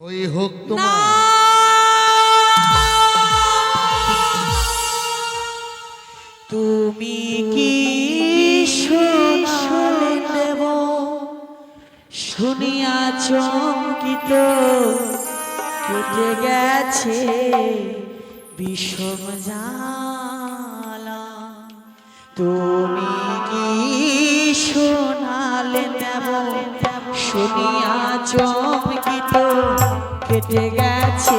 ওই হোক তোমার। তুমি কি দেব? শুনিয়া চমকিত, কেটে গেছে বিষম জালা তুমি কি শোনালে দেব? শুনিয়া চমকিত কেটে গেছে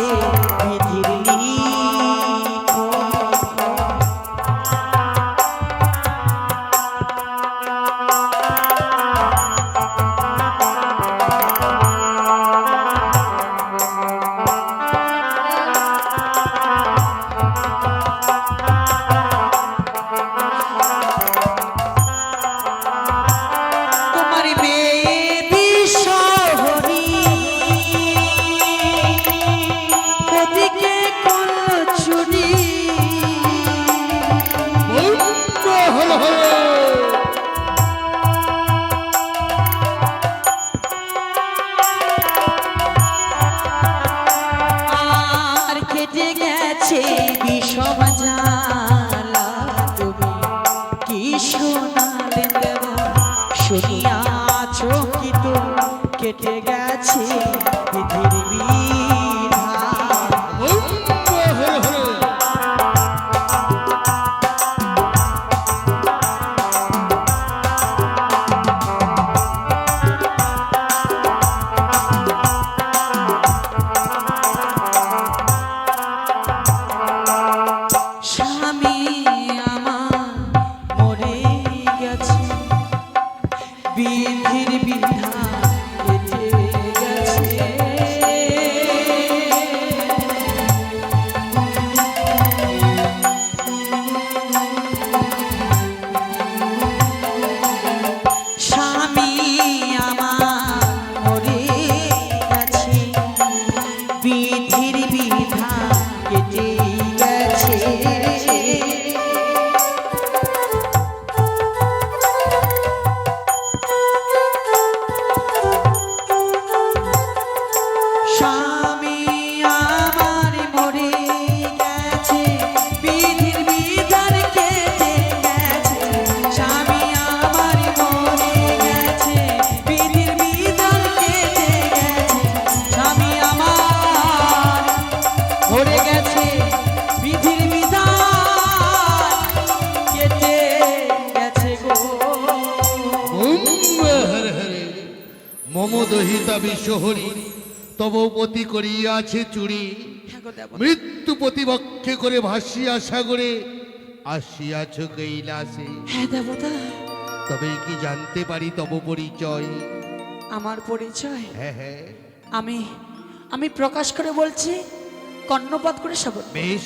গেছে বিষম জালা তুমি কি শোনালে শুনিয়াছ কি তো কেটে গেছে দহিতা বিশ্বহরি তব পতি করিয়াছে চুরি। মৃত্যু প্রতিপক্ষে করে ভাসিয়া সাগরে আসিয়াছ কৈলাসে। হ্যাঁ দেবতা। তবে কি জানতে পারি তব পরিচয়? আমার পরিচয়? হ্যাঁ হ্যাঁ। আমি আমি প্রকাশ করে বলছি কর্ণপাত করে শবন বেশ।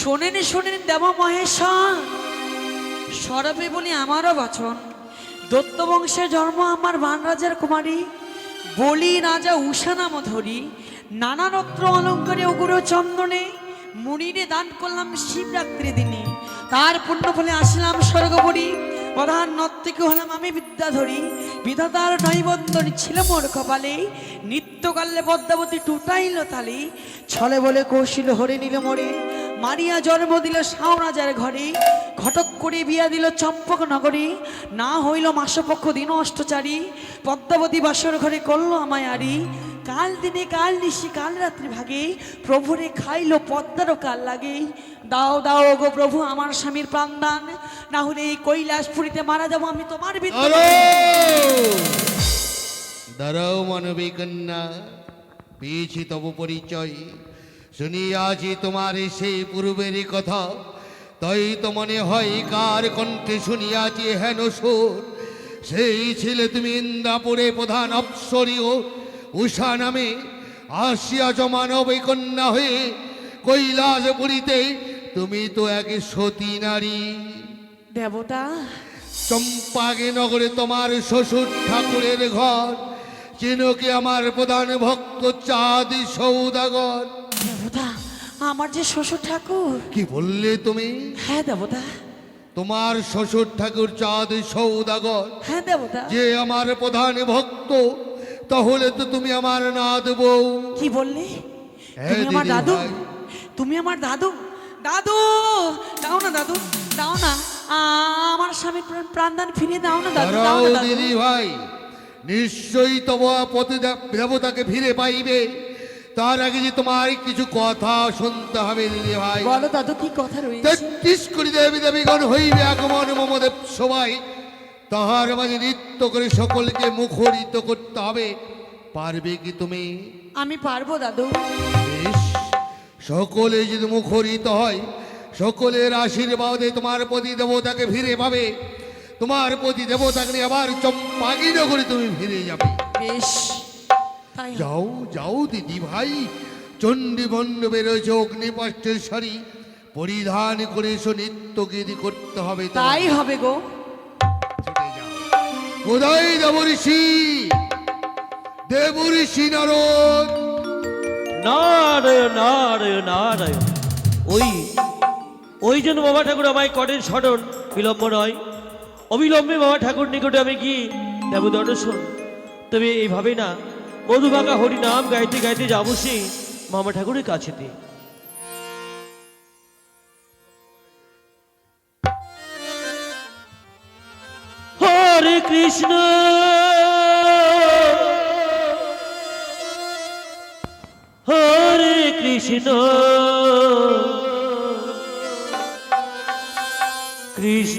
শোনেন শোনেন দেব মহেশ্বর সরবে বলি আমারও বচন। দত্ত বংশে জন্ম আমার বানরাজার কুমারী। বলি রাজা উষা নাম ধরি নানা রত্ন অলঙ্কারে অগুর চন্দনে, মুনিরে দান করলাম শিবরাত্রি দিনে। তার পুণ্য ফলে আসলাম স্বর্গপুরী। প্রধান নর্তকী হলাম আমি বিদ্যাধরী। বিধাতার নৈবন্দন ছিল মোর কপালে। নিত্যকালে পদ্মাবতী টুটাইল তালি। ছলে বলে কৌশিল হরে নিল মোরে। মারিয়া জন্ম দিল শাও রাজার ঘরে। ঘটক করে বিয়া দিল চম্পক নগরী। না হইল মাসপক্ষ দিন অষ্টচারী। পদ্মাবতী বাসর ঘরে করল আমায় আরি কাল দিনে কাল নিশি কাল রাত্রি ভাগে। প্রভুরে খাইলো পদ্মারও কাল লাগে। দাও দাও গো প্রভু, আমার স্বামীর প্রাণদান। না হলে এই কৈলাসপুরীতে মারা যাব আমি তোমার দাঁড়াও মানবী কন্যা, পেয়েছি তব পরিচয়। শুনিয়াছি তোমার সেই পূর্বের কথা। তাই তো মনে হয় কার কণ্ঠে শুনিয়াছি হেন সুর। সেই ছিলে তুমি ইন্দাপুরে প্রধান অপ্সরীয়। উষা নামে আসিয়াছ মানবী কন্যা হয়ে কৈলাসপুরীতে তুমি তো এক সতী নারী। দেবতা চম্পাগে নগরে তোমার শ্বশুর ঠাকুরের ঘর চিনকে আমার প্রধান ভক্ত চাঁদ সৌদাগর। দেবতা আমার যে শ্বশুর ঠাকুর। কি বললে তুমি? হ্যাঁ দেবতা। তোমার শ্বশুর ঠাকুর চাঁদ সৌদাগর। হ্যাঁ দেবতা। যে আমার প্রধান ভক্ত তাহলে তো তুমি আমার না দেবো কি বললে? হ্যাঁ, তুমি আমার দাদু? তুমি আমার দাদু? দাদু দাও না দাদু দাও না। আমার স্বামী প্রাণ- প্রাণদান ফিরিয়ে দাও না দাদু দাও না দিদি। ভাই নিশ্চয়ই তবা পতি দেবতাকে ফিরে পাইবে। তার আগে যে তোমার কিছু কথা শুনতে হবে দিদি ভাই। বলো দাদু কি কথা রয়েছে? তেত্রিশ কোটি দেবী দেবীগণ হইবে আগমন মমদেব সবাই। তাহার মাঝে নৃত্য করে সকলকে মুখরিত করতে হবে। পারবে কি তুমি? আমি পারব দাদু। বেশ। সকলে যদি মুখরিত হয় সকলের আশীর্বাদে তোমার প্রতি দেবতাকে ফিরে পাবে। তোমার প্রতি দেবতাকে নিয়ে আবার চম্পাগি নগরে তুমি ফিরে যাবে। বেশ যাও যাও দিদি ভাই চণ্ডী মণ্ডপে রয়েছে অগ্নিপাষ্টের শাড়ি পরিধান করে এসো নিত্য গীতি করতে হবে তাই হবে গো। ছুটে যাও। কোথায় দেবঋষি দেবঋষি নারদ। নারায়ণ নারায়ণ নারায়ণ। ওই ওই জন্য বাবা ঠাকুর আমায় করেন স্মরণ, বিলম্ব নয়। অবিলম্বে বাবা ঠাকুর নিকটে আমি কি দেব দর্শন তবে এইভাবে না মধুবাঁকা হরি নাম গাইতে গাইতে যাব সেই মামা ঠাকুরের কাছেতে হরে কৃষ্ণ! হরে কৃষ্ণ!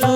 ফুল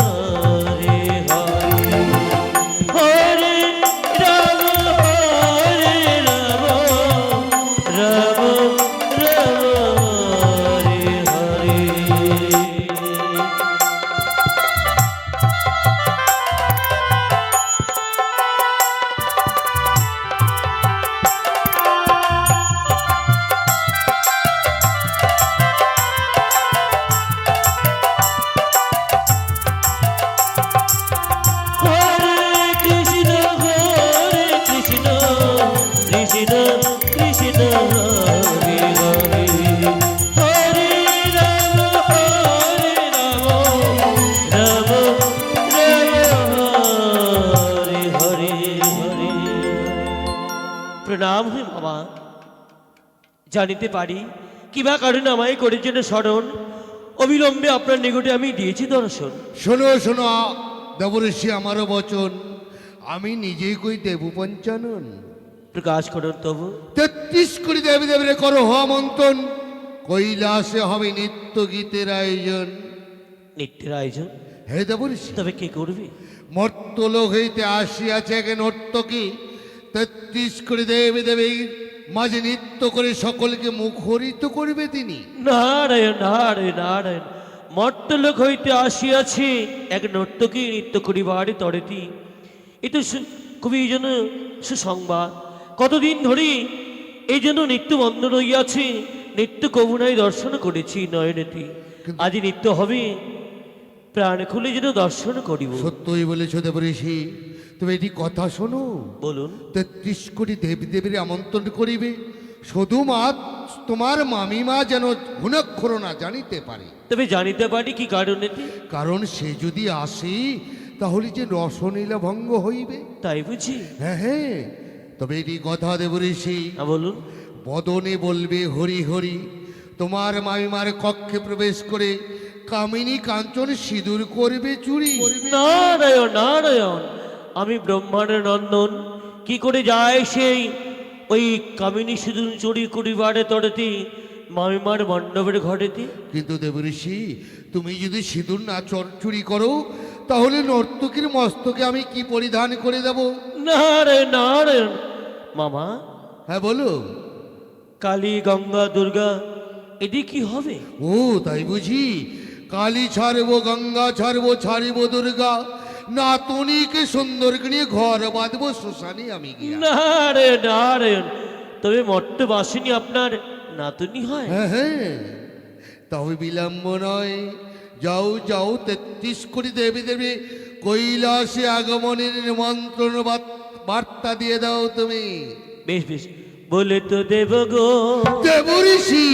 জানিতে পারি। কিবা কারণে আমায় করেছেন স্মরণ? অবিলম্বে আপনার নিকটে আমি দিয়েছি দর্শন। শোনো শোনো দেবঋষি আমারও বচন। আমি নিজেই কই দেব পঞ্চানন। প্রকাশ করুন তবু। তেত্রিশ কোটি দেবী দেবীরে করো হওয়া মন্থন কৈলাসে হবে নিত্য গীতের আয়োজন। নৃত্যের আয়োজন? হে দেবঋষি। তবে কে করবে? মর্তলোক হইতে আসিয়াছে এক নর্তকী। তেত্রিশ কোটি দেবী দেবীর মাঝে নৃত্য করে সকলকে মুখরিত করবে তিনি। নারায়ণ নারায়ণ নারায়ণ মর্তলোক হইতে আসিয়াছে এক নর্তকী নৃত্য করিবার তরেতি এ তো সু- খুবই যেন সুসংবাদ। কতদিন ধরে এই জন্য নৃত্য বন্ধ রইয়াছে নৃত্য কবুনাই দর্শন করেছি নয়নেতি আজ নৃত্য হবে প্রাণ খুলে যেন দর্শন করিব। সত্যই বলেছ দেবঋষি তুমি এটি কথা শোনো। বলুন। তেত্রিশ কোটি দেবী দেবীর আমন্ত্রণ করিবে। শুধু মা তোমার মামিমা যেন ঘুণাক্ষর না জানিতে পারে। তবে জানিতে পারি কি কারণেতে কারণ সে যদি আসে তাহলে যে রসনীলা ভঙ্গ হইবে। তাই বুঝি। হ্যাঁ হ্যাঁ। তবে এটি কথা দেব ঋষি বলুন। বদনে বলবে হরি হরি তোমার মামিমার কক্ষে প্রবেশ করে কামিনী কাঞ্চন সিঁদুর করবে চুরি। নারায়ণ নারায়ণ আমি ব্রহ্মাণ্ডের নন্দন। কি করে যায় সেই? ওই কামিনী সিঁদুর চুরি করিবারে তরেতে মামিমার মণ্ডপের ঘরেতে। কিন্তু দেবঋষি তুমি যদি সিঁদুর না চর চুরি করো তাহলে নর্তকীর মস্তকে আমি কি পরিধান করে দেব? নারায়ণ নারায়ণ মামা? হ্যাঁ বলো। কালী গঙ্গা দুর্গা এটি কি হবে? ও তাই বুঝি। কালী ছাড়বো গঙ্গা ছাড়বো ছাড়িব দুর্গা। নাতনিকে সুন্দর নিয়ে ঘর বাঁধবো শ্মশানে আমি গিয়া। নারায়ণ নারায়ণ তবে মট্টবাসিনী আপনার নাতনি হয়? হ্যাঁ হ্যাঁ। তবে বিলম্ব নয়। যাও যাও তেত্রিশ কোটি দেবী দেবী কৈলাসে আগমনের নিমন্ত্রণ বার্তা দিয়ে দাও তুমি। বেশ বেশ। বলে তো দেব গো। দেবঋষি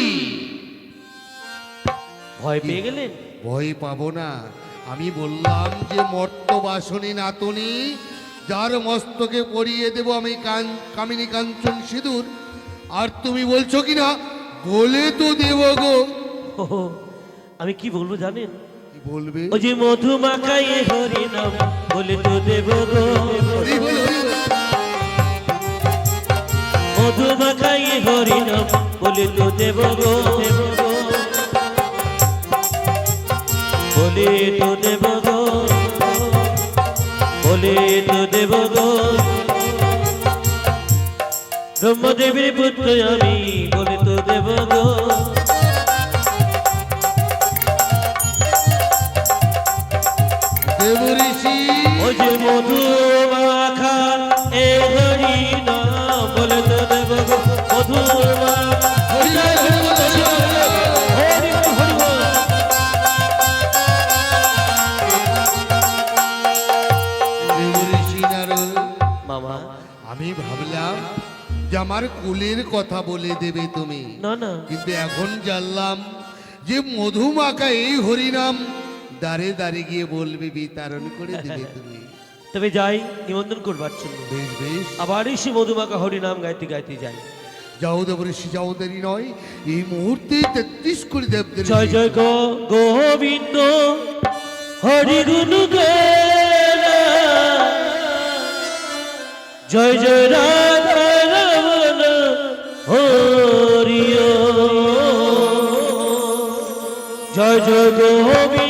ভয় পেয়ে গেলেন? ভয় পাবো না। আমি বললাম যে মর্ত বাসনী নাতনি যার মস্তকে পরিয়ে দেব আমি কান কামিনী কাঞ্চন সিঁদুর। আর তুমি বলছো কি না বলে তো দেব গো। আমি কি বলব জানেন? কি বলবে? ও যে মধু মাখাই হরি নাম বলে তো দেব গো। মধু মাখাই হরি নাম বলে তো দেব গো। বলে তো দেব গো বলে তো দেব গো। ব্রহ্মদেবীর পুত্র আমি বলে তো দেব গো। দেবঋষি ও যে মধু মাখা এ হরি নাম বলে তো দেব গো। মধু আমার কুলের কথা বলে দেবে তুমি। না না। কিন্তু এখন জানলাম যে মধুমাকা এই হরিনাম দাঁড়ে দাঁড়ে গিয়ে বলবে বিতরণ করে দেবে তুমি। তবে যাই নিমন্ত্রণ করবার জন্য বেশ বেশ। আবার সে মধুমাকা হরি নাম গাইতে গাইতে যাই। যাও দেবঋষি যাও দেরি নয়। এই মুহূর্তে তেত্রিশ কোটি দেবদের জয় জয় গো গোবিন্দ হরি গুণ জয় জয় রাধা জয়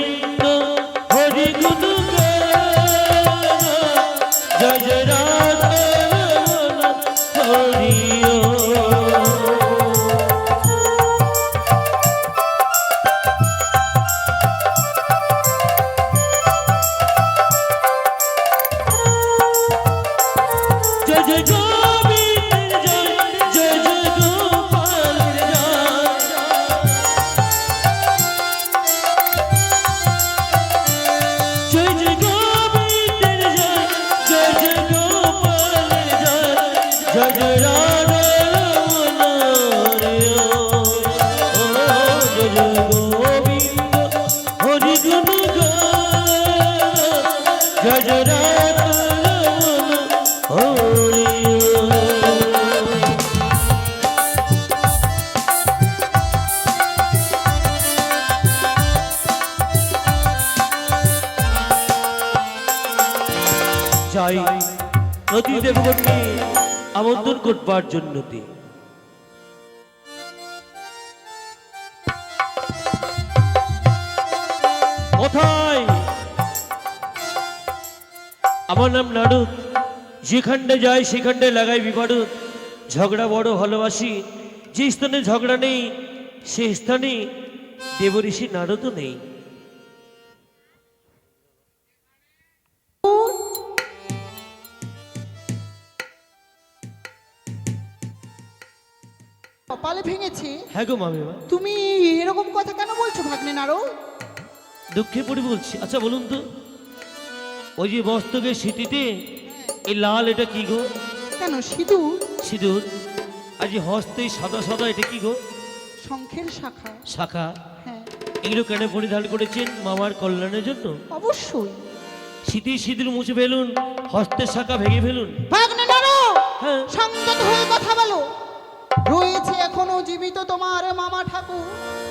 করবার জন্য কোথায়? আমার নাম নারদ। যেখানটা যাই, সেখানটায় লাগাই বিপারদ। ঝগড়া বড় ভালোবাসি। যে স্থানে ঝগড়া নেই, সে স্থানে দেবঋষি নারদও নেই। কপালে ভেঙেছে। হ্যাঁ গো মামিমা তুমি এরকম কথা কেন বলছো ভাগ্নে নারো? দুঃখে পড়ে বলছি। আচ্ছা বলুন তো ওই যে বস্তকের স্মৃতিতে এই লাল এটা কি গো? কেন সিধু সিঁদুর। আর যে হস্তে সাদা সাদা এটা কি গো? শঙ্খের শাখা। শাখা। হ্যাঁ। এগুলো কেন পরিধান করেছেন মামার কল্যাণের জন্য? অবশ্যই। স্মৃতি সিঁদুর মুছে ফেলুন হস্তের শাখা ভেঙে ফেলুন। ভাগ্নে নারো! হ্যাঁ। জীবিত তোমার মামা ঠাকুর?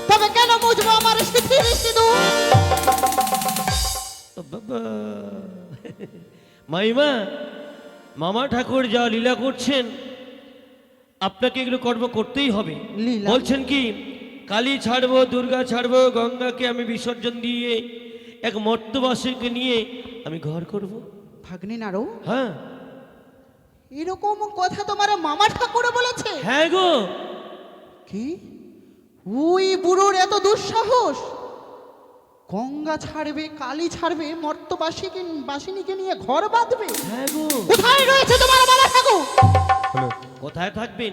তবে কেন বুঝব আমার স্মৃতির মাইমা মামা ঠাকুর যা লীলা করছেন আপনাকে এগুলো কর্ম করতেই হবে? বলছেন কি কালী ছাড়বো দুর্গা ছাড়বো গঙ্গাকে আমি বিসর্জন দিয়ে এক মর্তবাসীকে নিয়ে আমি ঘর করব। ভাগ্নে নারো? হ্যাঁ। এরকম কথা তোমার মামা ঠাকুর বলেছে? হ্যাঁ গো। কি? ওই বুড়োর এত দুঃসাহস! গঙ্গা ছাড়বে কালী ছাড়বে মর্তবাসীকে বাসিনীকে নিয়ে ঘর বাঁধবে? হ্যাঁ কোথায় রয়েছে তোমার বাবা ঠাকুর? কোথায় থাকবেন?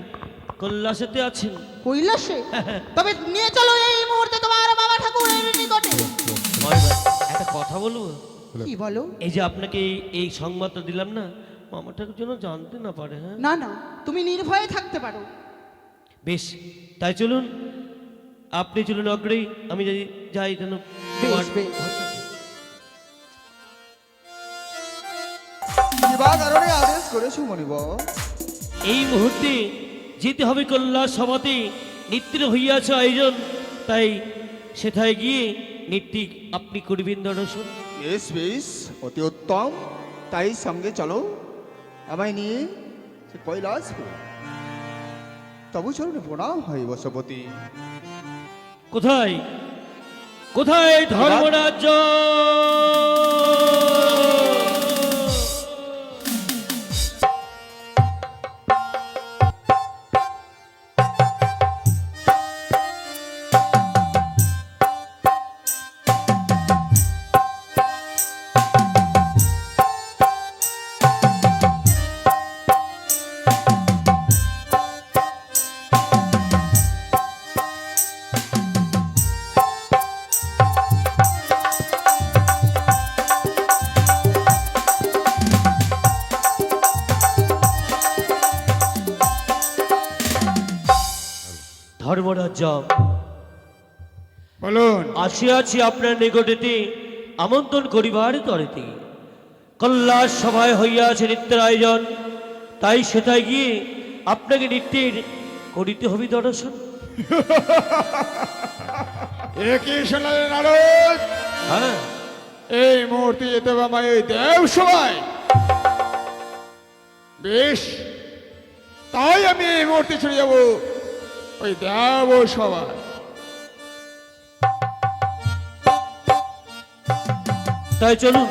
কৈলাসেতে আছেন। কৈলাসে? তবে নিয়ে চলো এই মুহূর্তে তোমার বাবা ঠাকুর এর নিকটে একটা কথা বলব? কি বলো? এই যে আপনাকে এই- এই সংবাদটা দিলাম না মামা ঠাকুর যেন জানতে না পারে হ্যাঁ? না না তুমি নির্ভয়ে থাকতে পারো। বেশ তাই চলুন। আপনি চলুন অগ্রেই আমি যাই যাই যেন তোমার- বেশ। কিবা কারণে আদেশ করেছ মনিব এই মুহূর্তে যেতে হবে কল্যাণ সভাতে নৃত্যের হইয়াছে আয়োজন তাই সেথায় গিয়ে নৃত্য আপনি করবেন দর্শন। বেশ বেশ অতি উত্তম। তাই সঙ্গে চলো। আমায় নিয়ে সে কৈলাস তবু চরণে প্রণাম হয় বসপতি। কোথায়? কোথায় ধর্মরাজ্য? আসিয়াছি আপনার নিকটেতে আমন্ত্রণ করিবার তরেতে। কল্যাণ সভায় হইয়াছে নৃত্যের আয়োজন তাই সেটায় গিয়ে আপনাকে নৃত্যের করিতে হবে দর্শন। হ্যাঁ। এই মুহূর্তে যেতে হবে আমার এই দেব সবাই বেশ তাই আমি এই মুহূর্তে চলে যাব ওই দেব সবাই তাই চলুন।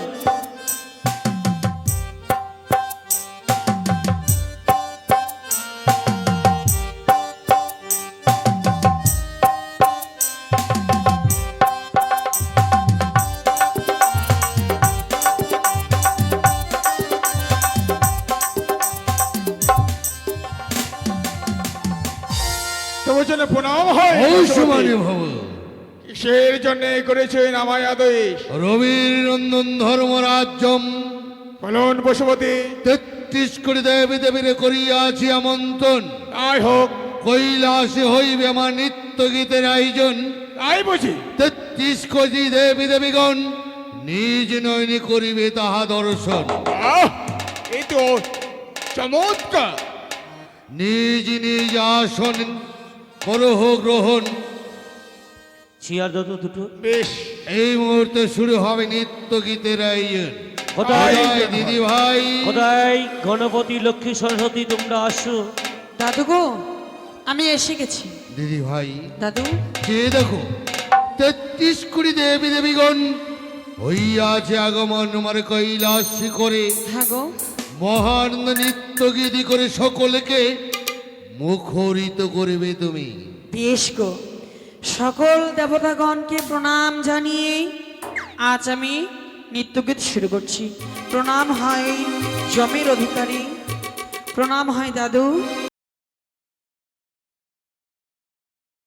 প্রণাম হয় ভব কিসের জন্য করেছেন আমায় আদেশ। রবির নন্দন ধর্মরাজ্যম বলুন বসুপতি তেত্রিশ কোটি দেবী দেবীর করিয়াছি আমন্ত্রণ। তাই হোক। কৈলাসে হইবে আমার নিত্য গীতের আয়োজন। তাই বুঝি। তেত্রিশ কোটি দেবী দেবীগণ নিজ নয়নি করিবে তাহা দর্শন। এই তো চমৎকার। নিজ নিজ আসন করহ গ্রহণ। চেয়ার দত দুটো। বেশ এই মুহূর্তে শুরু হবে নিত্য গীতের আয়োজন। কোথায় দিদি ভাই। কোথায় গণপতি লক্ষ্মী সরস্বতী তোমরা আসো। দাদু গো আমি এসে গেছি। দিদি ভাই দাদু। যে দেখো তেত্রিশ কুড়ি দেবী দেবীগণ হইয়াছে আগমন আমার কৈলাস করে। হ্যাঁ গো। মহান নৃত্য গীতি করে সকলকে মুখরিত করবে তুমি। বেশ গো। সকল দেবতাগণকে প্রণাম জানিয়ে আজ আমি নৃত্যগীত শুরু করছি। প্রণাম হয় জমির অধিকারী, প্রণাম হয় দাদু